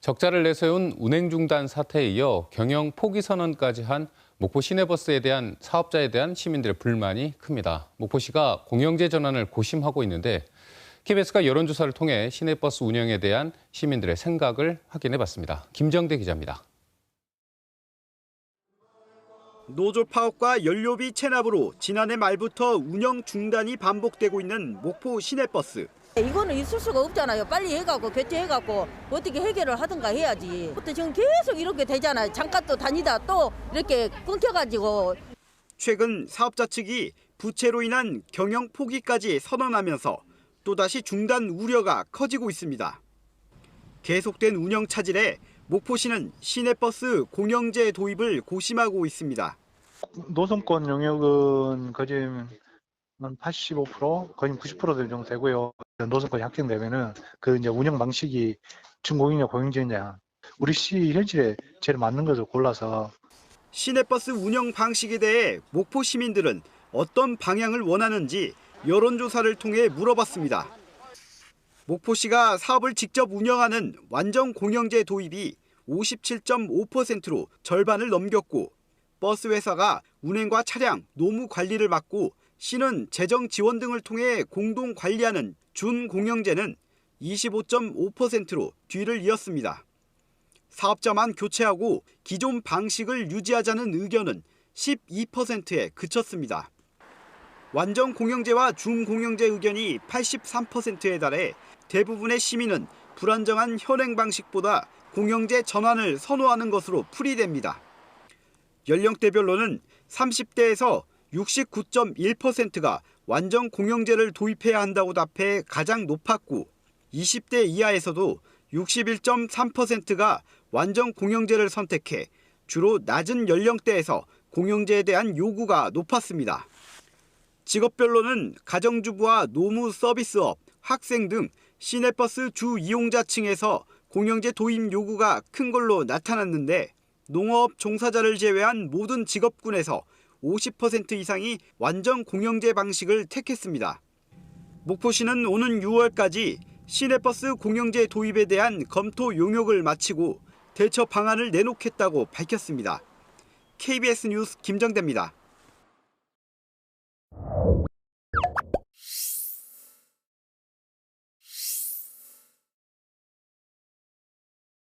적자를 내세운 운행 중단 사태에 이어 경영 포기 선언까지 한 목포 시내버스에 대한 사업자에 대한 시민들의 불만이 큽니다. 목포시가 공영제 전환을 고심하고 있는데 KBS가 여론조사를 통해 시내버스 운영에 대한 시민들의 생각을 확인해 봤습니다. 김정대 기자입니다. 노조 파업과 연료비 체납으로 지난해 말부터 운영 중단이 반복되고 있는 목포 시내버스. 이거는 있을 수가 없잖아요. 빨리 해갖고 교체해갖고 어떻게 해결을 하든가 해야지. 또 지금 계속 이렇게 되잖아요. 잠깐 또 다니다 또 이렇게 끊겨가지고 최근 사업자 측이 부채로 인한 경영 포기까지 선언하면서 또다시 중단 우려가 커지고 있습니다. 계속된 운영 차질에 목포시는 시내버스 공영제 도입을 고심하고 있습니다. 노선권 영역은 거의 한 85% 거의 90% 정도 되고요. 노선권이 확정되면은 그 이제 운영 방식이 중공이냐 공영제냐 우리 시 현실에 제일 맞는 것을 골라서 시내버스 운영 방식에 대해 목포 시민들은 어떤 방향을 원하는지 여론조사를 통해 물어봤습니다. 목포시가 사업을 직접 운영하는 완전 공영제 도입이 57.5%로 절반을 넘겼고 버스 회사가 운행과 차량, 노무 관리를 맡고 시는 재정 지원 등을 통해 공동 관리하는 준공영제는 25.5%로 뒤를 이었습니다. 사업자만 교체하고 기존 방식을 유지하자는 의견은 12%에 그쳤습니다. 완전 공영제와 중공영제 의견이 83%에 달해 대부분의 시민은 불안정한 현행 방식보다 공영제 전환을 선호하는 것으로 풀이됩니다. 연령대별로는 30대에서 69.1%가 완전 공영제를 도입해야 한다고 답해 가장 높았고 20대 이하에서도 61.3%가 완전 공영제를 선택해 주로 낮은 연령대에서 공영제에 대한 요구가 높았습니다. 직업별로는 가정주부와 노무 서비스업, 학생 등 시내버스 주 이용자층에서 공영제 도입 요구가 큰 걸로 나타났는데 농업 종사자를 제외한 모든 직업군에서 50% 이상이 완전 공영제 방식을 택했습니다. 목포시는 오는 6월까지 시내버스 공영제 도입에 대한 검토 용역을 마치고 대처 방안을 내놓겠다고 밝혔습니다. KBS 뉴스 김정대입니다.